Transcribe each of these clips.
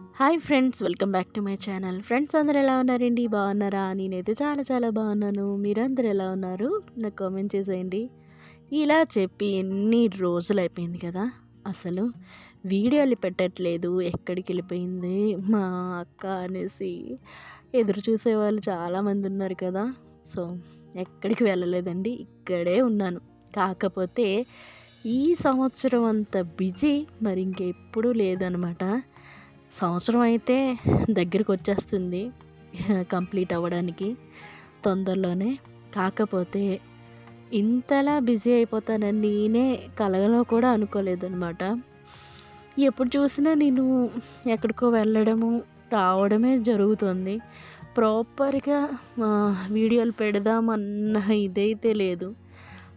Hi friends welcome back to my channel. Friends అందరు ఎలా ఉన్నారండి? బాగున్నారా? నేనైతే చాలా చాలా బాగున్నాను. మీరందరూ ఎలా ఉన్నారు? నాకు కామెంట్ చేసేయండి. ఇలా చెప్పి ఎన్ని రోజులు అయిపోయింది కదా? అసలు వీడియోలు పెట్టట్లేదు. ఎక్కడికి వెళ్ళిపోయింది? మా అక్క అనేసి ఎదురు చూసే వాళ్ళు చాలామంది ఉన్నారు కదా. సో ఎక్కడికి వెళ్ళలేదండి. ఇక్కడే ఉన్నాను. కాకపోతే ఈ సంవత్సరం అంత బిజీ మరి ఇంకెప్పుడూ లేదనమాట. సంవత్సరం అయితే దగ్గరికి వచ్చేస్తుంది కంప్లీట్ అవ్వడానికి తొందరలోనే. కాకపోతే ఇంతలా బిజీ అయిపోతానని నేనే కలగలో కూడా అనుకోలేదు అనమాట ఎప్పుడు చూసినా నేను ఎక్కడికో వెళ్ళడము రావడమే జరుగుతుంది. ప్రాపర్గా వీడియోలు పెడదామన్న ఇదైతే లేదు.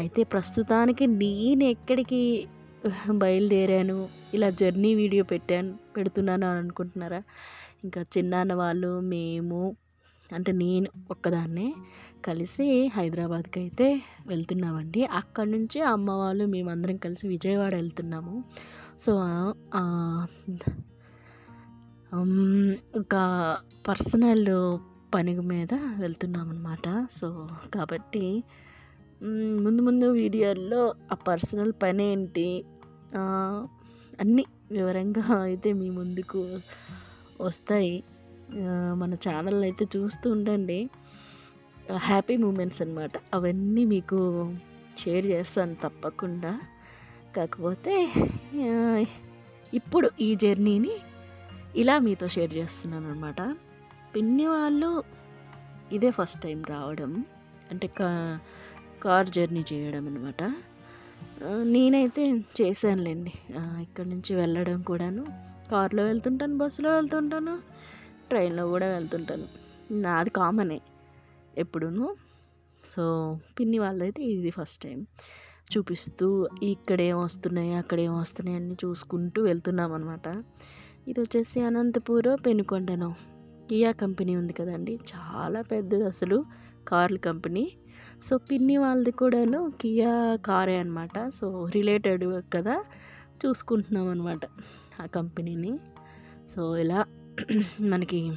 అయితే ప్రస్తుతానికి నేను ఎక్కడికి బయలుదేరాను ఇలా జర్నీ వీడియో పెట్టాను పెడుతున్నాను అని అనుకుంటున్నారా? ఇంకా చిన్నాన్న వాళ్ళు మేము అంటే నేను ఒక్కదాన్నే కలిసి హైదరాబాద్కి అయితే వెళ్తున్నామండి. అక్కడ నుంచి అమ్మ వాళ్ళు మేమందరం కలిసి విజయవాడ వెళ్తున్నాము. సో ఒక పర్సనల్ పని మీద వెళ్తున్నాం అనమాట సో కాబట్టి ముందు ముందు వీడియోల్లో ఆ పర్సనల్ పని ఏంటి అన్నీ వివరంగా అయితే మీ ముందుకు వస్తాయి. మన ఛానల్ అయితే చూస్తూ ఉండండి. హ్యాపీ మూమెంట్స్ అనమాట అవన్నీ మీకు షేర్ చేస్తాను తప్పకుండా. కాకపోతే ఇప్పుడు ఈ జర్నీని ఇలా మీతో షేర్ చేస్తున్నాను అనమాట పిన్ని వాళ్ళు ఇదే ఫస్ట్ టైం రావడం అంటే కా కార్ జర్నీ చేయడం అనమాట నేనైతే చేశానులేండి. ఇక్కడ నుంచి వెళ్ళడం కూడాను. కార్లో వెళ్తుంటాను బస్సులో వెళ్తుంటాను ట్రైన్లో కూడా వెళ్తుంటాను. నాది కామనే ఎప్పుడూ సో పిన్ని వాళ్ళైతే ఇది ఫస్ట్ టైం. చూపిస్తూ ఇక్కడ ఏం వస్తున్నాయి అక్కడ ఏం వస్తున్నాయి అన్నీ చూసుకుంటూ వెళ్తున్నాం అనమాట ఇది వచ్చేసి అనంతపూర్ పెనుకొండను కియా కంపెనీ ఉంది కదండి. చాలా పెద్దది అసలు కార్ల కంపెనీ. సో పిన్ని వాళ్ళది కూడాను కియా కారే అనమాట సో రిలేటెడ్ కదా చూసుకుంటున్నాం అనమాట ఆ కంపెనీని. సో ఇలా మనకి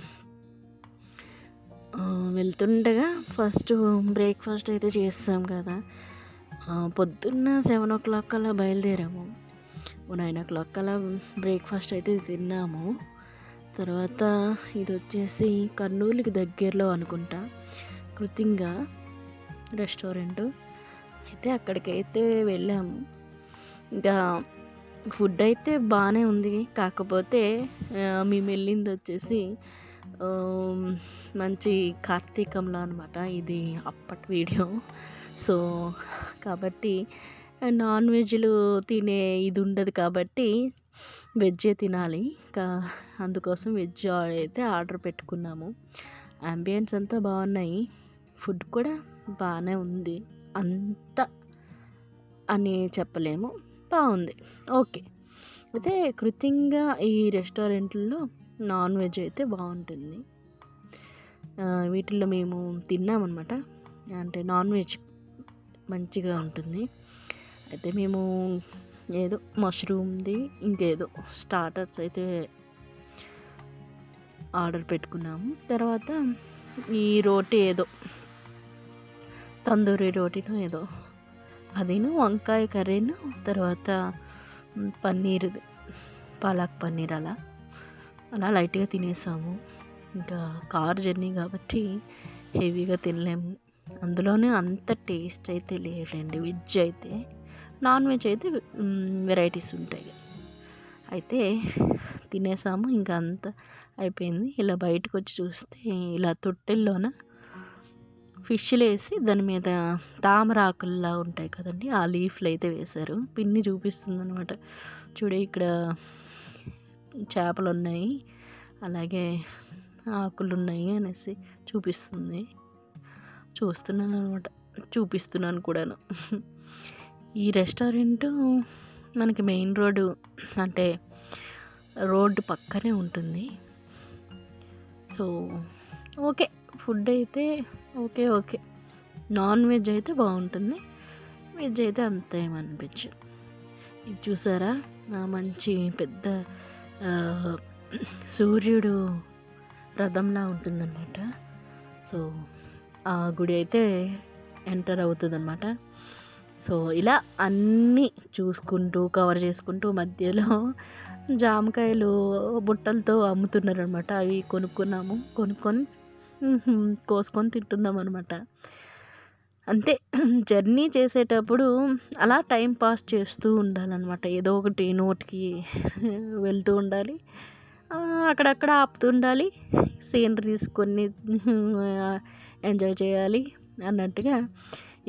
వెళ్తుండగా ఫస్ట్ బ్రేక్ఫాస్ట్ అయితే చేస్తాం కదా. పొద్దున్న సెవెన్ ఓ క్లాక్ అలా బయలుదేరాము. నైన్ ఓ క్లాక్ అలా బ్రేక్ఫాస్ట్ అయితే తిన్నాము. తర్వాత ఇది వచ్చేసి కర్నూలుకి దగ్గరలో అనుకుంటా. కృతింగా రెస్టారెంట్. అయితే అక్కడికైతే వెళ్ళాము. ఇంకా ఫుడ్ అయితే బాగానే ఉంది. కాకపోతే మేము వెళ్ళింది వచ్చేసి మంచి కార్తీకంలో అనమాట ఇది అప్పటి వీడియో. సో కాబట్టి నాన్ వెజ్లు తినే ఇది ఉండదు కాబట్టి వెజ్జే తినాలి. ఇంకా అందుకోసం వెజ్ అయితే ఆర్డర్ పెట్టుకున్నాము. అంబియన్స్ అంతా బాగున్నాయి. ఫుడ్ కూడా బాగానే ఉంది. అంత అని చెప్పలేము. బాగుంది. ఓకే. అయితే కృతంగా ఈ రెస్టారెంట్లో నాన్ వెజ్ అయితే బాగుంటుంది. వీటిల్లో మేము తిన్నామన్నమాట. అంటే నాన్ వెజ్ మంచిగా ఉంటుంది. అయితే మేము ఏదో మష్రూమ్ది ఇంకేదో స్టార్టర్స్ అయితే ఆర్డర్ పెట్టుకున్నాము. తర్వాత ఈ రోటీ ఏదో తందూరి రోటీను ఏదో. అదిను వంకాయ కర్రీను తర్వాత పన్నీర్ పాలక్ పన్నీర్ అలా. అలా లైట్గా తినేసాము. ఇంకా కార్ జర్నీ కాబట్టి హెవీగా తినలేము. అందులోనే అంత టేస్ట్ అయితే లేదండి వెజ్ అయితే. నాన్ వెజ్ అయితే వెరైటీస్ ఉంటాయి. అయితే తినేసాము ఇంకా అంత అయిపోయింది. ఇలా బయటకు వచ్చి చూస్తే ఇలా తొట్టెల్లోన ఫిష్లు వేసి దాని మీద తామరాకుల్లా ఉంటాయి కదండి ఆ లీఫ్లు అయితే వేశారు. పిన్ని చూపిస్తుంది అనమాట చూడే ఇక్కడ చేపలు ఉన్నాయి అలాగే ఆకులు ఉన్నాయి అనేసి చూపిస్తుంది. చూస్తున్నాను అనమాట చూపిస్తున్నాను కూడాను. ఈ రెస్టారెంట్ మనకి మెయిన్ రోడ్డు అంటే రోడ్డు పక్కనే ఉంటుంది. So okay. ఫుడ్ అయితే ఓకే ఓకే. నాన్ వెజ్ అయితే బాగుంటుంది. వెజ్ అయితే అంత ఏమనిపించదు ఇది చూసారా? మంచి పెద్ద సూర్యుడు రథంలా ఉంటుందన్నమాట. సో ఆ గుడి అయితే ఎంటర్ అవుతుందన్నమాట. సో ఇలా అన్నీ చూసుకుంటూ కవర్ చేసుకుంటూ మధ్యలో జామకాయలు బుట్టలతో అమ్ముతున్నారనమాట అవి కొనుక్కున్నాము. కొనుక్కొని కోసుకొని తింటున్నాం అనమాట అంతే జర్నీ చేసేటప్పుడు అలా టైం పాస్ చేస్తూ ఉండాలన్నమాట. ఏదో ఒకటి నోటికి వెళ్తూ ఉండాలి. అక్కడక్కడ ఆపుతూ ఉండాలి. సీనరీస్ కొన్ని ఎంజాయ్ చేయాలి అన్నట్టుగా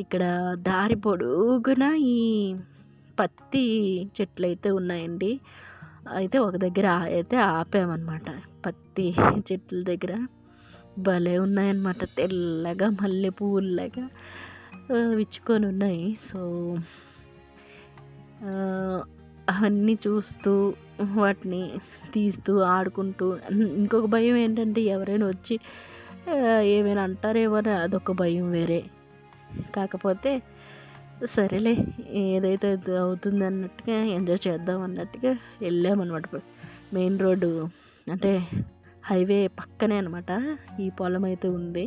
ఇక్కడ దారి పొడుగున ఈ పత్తి చెట్లు అయితే ఉన్నాయండి. అయితే ఒక దగ్గర అయితే ఆపామన్నమాట. పత్తి చెట్ల దగ్గర. భలే ఉన్నాయన్నమాట. తెల్లగా మల్లె పువ్వులాగా విచ్చుకొని ఉన్నాయి. సో అవన్నీ చూస్తూ వాటిని తీస్తూ ఆడుకుంటూ ఇంకొక భయం ఏంటంటే ఎవరైనా వచ్చి ఏమైనా అంటారేమో అని అదొక భయం వేరే. కాకపోతే సరేలే ఏదైతే అవుతుంది అన్నట్టుగా ఎంజాయ్ చేద్దాం అన్నట్టుగా వెళ్ళామన్నమాట. మెయిన్ రోడ్డు అంటే హైవే పక్కనే అనమాట ఈ పొలం అయితే ఉంది.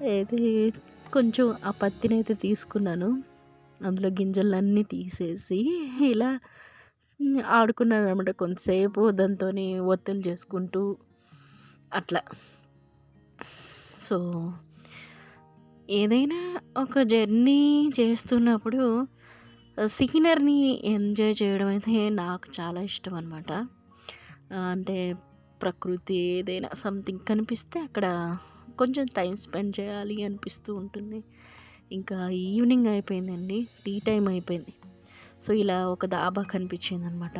అయితే కొంచెం ఆ పత్తిని అయితే తీసుకున్నాను. అందులో గింజలన్నీ తీసేసి ఇలా ఆడుకున్నాను అనమాట కొంతసేపు. దాంతో ఒత్తిడి చేసుకుంటూ అట్లా. సో ఏదైనా ఒక జర్నీ చేస్తున్నప్పుడు సీనర్ని ఎంజాయ్ చేయడం అయితే నాకు చాలా ఇష్టం అనమాట అంటే ప్రకృతి ఏదైనా సంథింగ్ కనిపిస్తే అక్కడ కొంచెం టైం స్పెండ్ చేయాలి అనిపిస్తూ ఉంటుంది. ఇంకా ఈవినింగ్ అయిపోయిందండి టీ టైం అయిపోయింది. సో ఇలా ఒక దాబా కనిపించింది అనమాట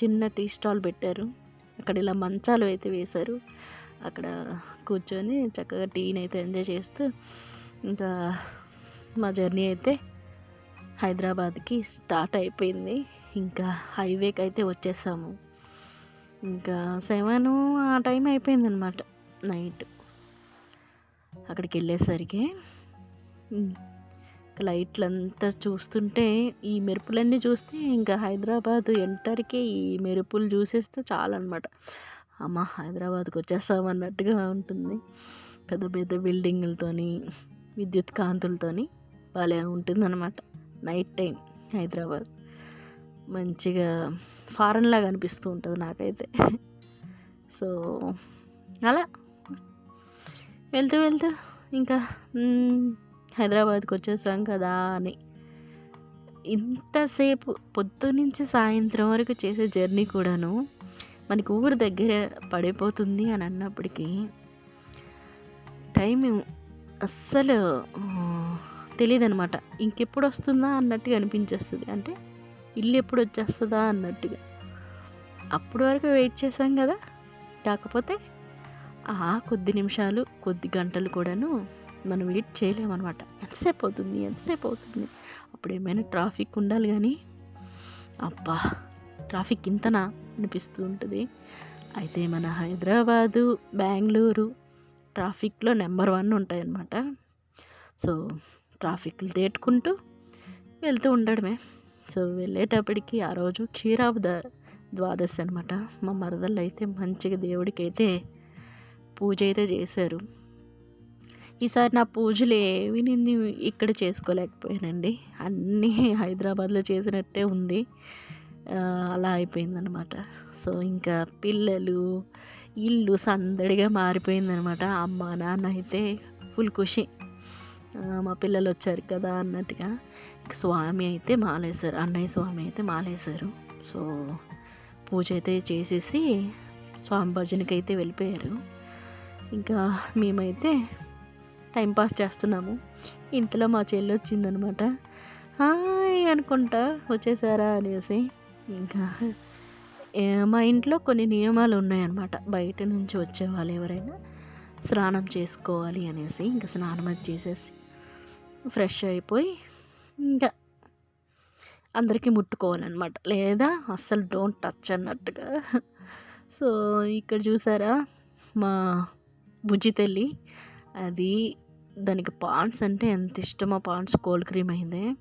చిన్న టీ స్టాల్ పెట్టారు. అక్కడ ఇలా మంచాలు అయితే వేశారు. అక్కడ కూర్చొని చక్కగా టీని అయితే ఎంజాయ్ చేస్తూ ఇంకా మా జర్నీ అయితే హైదరాబాద్కి స్టార్ట్ అయిపోయింది. ఇంకా హైవేకి అయితే వచ్చేసాము. ఇంకా సెవెన్ ఆ టైం అయిపోయిందనమాట నైట్. అక్కడికి వెళ్ళేసరికి లైట్లంతా చూస్తుంటే ఈ మెరుపులన్నీ చూస్తే ఇంకా హైదరాబాద్ ఎంటర్కి ఈ మెరుపులు చూసేస్తే చాలన్నమాట అమ్మ హైదరాబాద్కి వచ్చేస్తామన్నట్టుగా ఉంటుంది. పెద్ద పెద్ద బిల్డింగులతోని విద్యుత్ కాంతులతోని భలే ఉంటుందన్నమాట నైట్ టైం హైదరాబాద్. మంచిగా ఫారెన్ లాగా అనిపిస్తూ ఉంటుంది నాకైతే. సో అలా. వెళ్తూ వెళ్తూ ఇంకా హైదరాబాద్కి వచ్చేసాం కదా అని. ఇంతసేపు పొద్దునుంచి సాయంత్రం వరకు చేసే జర్నీ కూడాను మనకి ఊరు దగ్గర పడిపోతుంది అని అన్నప్పటికీ టైం అస్సలు తెలియదు అనమాట ఇంకెప్పుడు వస్తుందా అన్నట్టుగా అనిపించేస్తుంది. అంటే ఇల్లు ఎప్పుడు వచ్చేస్తుందా అన్నట్టుగా. అప్పటి వరకు వెయిట్ చేసాం కదా. కాకపోతే ఆ కొద్ది నిమిషాలు కొద్ది గంటలు కూడాను మనం వెయిట్ చేయలేమన్నమాట. ఎంతసేపు అవుతుంది? ఎంతసేపు అవుతుంది? అప్పుడు ఏమైనా ట్రాఫిక్ ఉండాలి కానీ అబ్బా! ట్రాఫిక్ ఇంతనా అనిపిస్తూ ఉంటుంది. అయితే మన హైదరాబాదు బెంగళూరు ట్రాఫిక్లో నెంబర్ వన్ ఉంటాయన్నమాట. సో ట్రాఫిక్లు తేటుకుంటూ వెళ్తూ ఉండడమే. సో వెళ్ళేటప్పటికి ఆ రోజు క్షీరాబ్ ద ద్వాదశి అనమాట మా మరదళ్ళు అయితే మంచిగా దేవుడికి అయితే పూజ అయితే చేశారు. ఈసారి నా పూజలు ఏవి నేను ఇక్కడ చేసుకోలేకపోయానండి. అన్నీ హైదరాబాద్లో చేసినట్టే ఉంది. అలా అయిపోయిందనమాట సో ఇంకా పిల్లలు ఇల్లు సందడిగా మారిపోయిందనమాట అమ్మ నాన్న అయితే ఫుల్ ఖుషి. మా పిల్లలు వచ్చారు కదా అన్నట్టుగా. స్వామి అయితే మాలేశారు. అన్నయ్య స్వామి అయితే మాలేశారు. సో పూజ అయితే చేసేసి స్వామి భజనకి అయితే వెళ్ళిపోయారు. ఇంకా మేమైతే టైంపాస్ చేస్తున్నాము. ఇంతలో మా చెల్లి వచ్చిందనమాట. హాయ్ అనుకుంటా వచ్చేసారా అనేసి. ఇంకా మా ఇంట్లో కొన్ని నియమాలు ఉన్నాయన్నమాట. బయట నుంచి వచ్చే వాళ్ళు ఎవరైనా స్నానం చేసుకోవాలి అనేసి ఇంకా స్నానం అది చేసేసి ఫ్రెష్ అయిపోయి ఇంకా అందరికీ ముట్టుకోవాలన్నమాట. లేదా అస్సలు డోంట్ టచ్ అన్నట్టుగా. సో ఇక్కడ చూసారా? మా బుజ్జి తల్లి అది దానికి పాండ్స్ అంటే ఎంత ఇష్టమో పాండ్స్ కోల్డ్ క్రీమ్ అయింది.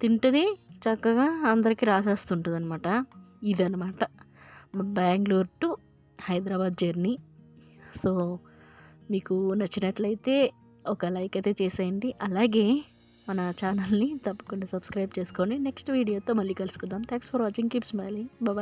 తింటుంది చక్కగా అందరికీ రాసేస్తుంటుంది అనమాట ఇదనమాట Bengaluru to Hyderabad journey. So మీకు నచ్చినట్లయితే ఒక లైక్ అయితే చేసేయండి. అలాగే మన ఛానల్ని తప్పకుండా సబ్స్క్రైబ్ చేసుకొని నెక్స్ట్ వీడియోతో మళ్ళీ కలుసుకుందాం. Thanks for watching keep smiling bye